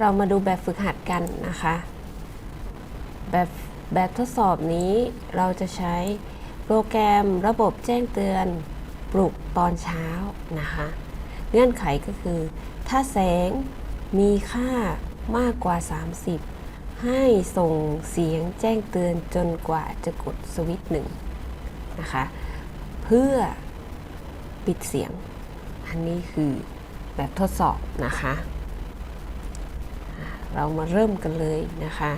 เรามาดูแบบฝึกหัดกันนะคะ แบบแบบทดสอบนี้เราจะใช้โปรแกรมระบบแจ้งเตือนปลุกตอนเช้านะคะ เงื่อนไขก็คือ ถ้าแสงมีค่ามากกว่า 30 ให้ส่งเสียงแจ้งเตือนจนกว่าจะกดสวิตช์หนึ่งนะคะ เพื่อปิดเสียง อันนี้คือแบบทดสอบนะคะ เรามาเริ่มกันเลยนะคะ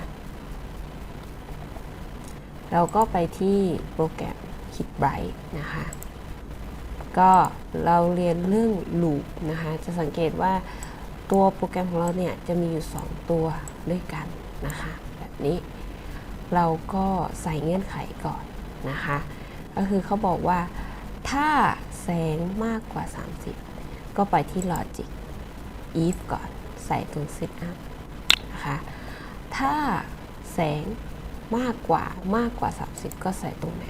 เราก็ไปที่โปรแกรม Kit Bright นะคะ ก็เราเรียนเรื่อง loop นะคะ จะสังเกตว่าตัวโปรแกรมของเราเนี่ยจะมีอยู่ 2 ตัวด้วยกันนะคะ แบบนี้เราก็ใส่เงื่อนไขก่อนนะคะ ก็คือเขาบอกว่าถ้าแสงมากกว่า 30 ก็ไปที่ logic if ก่อนใส่ตรง setup นะคะ ถ้าแสงมากกว่ามากกว่า 30 ก็ใส่ตรงไหน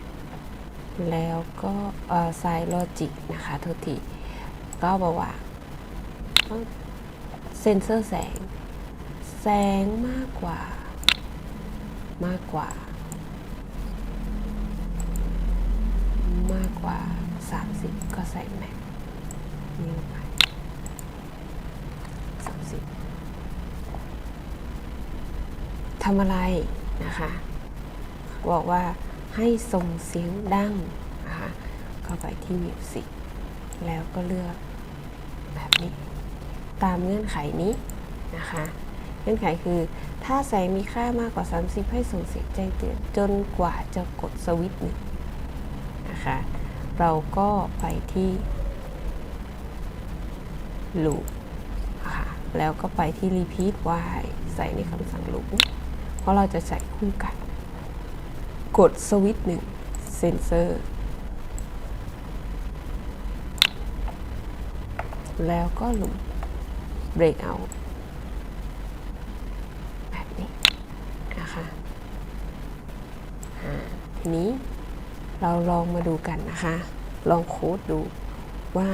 แล้วก็เอ่อใส่ลอจิกนะคะโทษทีก็บอกว่าเซนเซอร์แสง แสงมากกว่า มากกว่า มากกว่า 30 ก็ใส่แม็กนี่ลงไป30 ทำอะไรนะคะบอกว่าให้ส่งเสียงดังนะคะเข้าไปที่ Music แล้วก็เลือกแบบนี้ ตามเงื่อนไขนี้นะคะ เงื่อนไขคือ ถ้าแสงมีค่ามากกว่า 30 ให้ส่งเสียงแจ้งเตือนจนกว่าจะกดสวิตช์หนึ่งนะคะ เราก็ไปที่ loop ค่ะแล้วก็ไปที่ repeat y ใส่ในคำสั่ง loop เพราะเราจะใส่คู่กัน กดสวิตช์หนึ่งเซนเซอร์ แล้วก็หลุมเบรกเอาแบบนี้นะคะทีนี้เราลองมาดูกันนะคะ ลองโค้ดดูว่า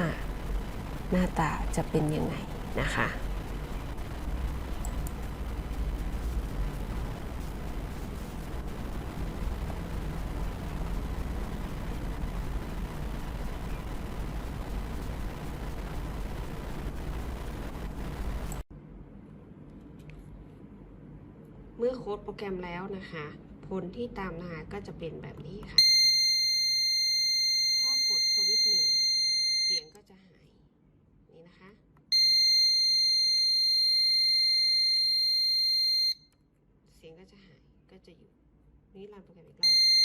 หน้าตาจะเป็นยังไงนะคะ เมื่อโค้ดโปรแกรมแล้วนะคะ ผลที่ตามมาก็จะเป็นแบบนี้ค่ะ ถ้ากดสวิตช์หนึ่งเสียงก็จะหาย นี่นะคะ เสียงก็จะหายก็จะอยู่ นี่รันโปรแกรมอีกรอบ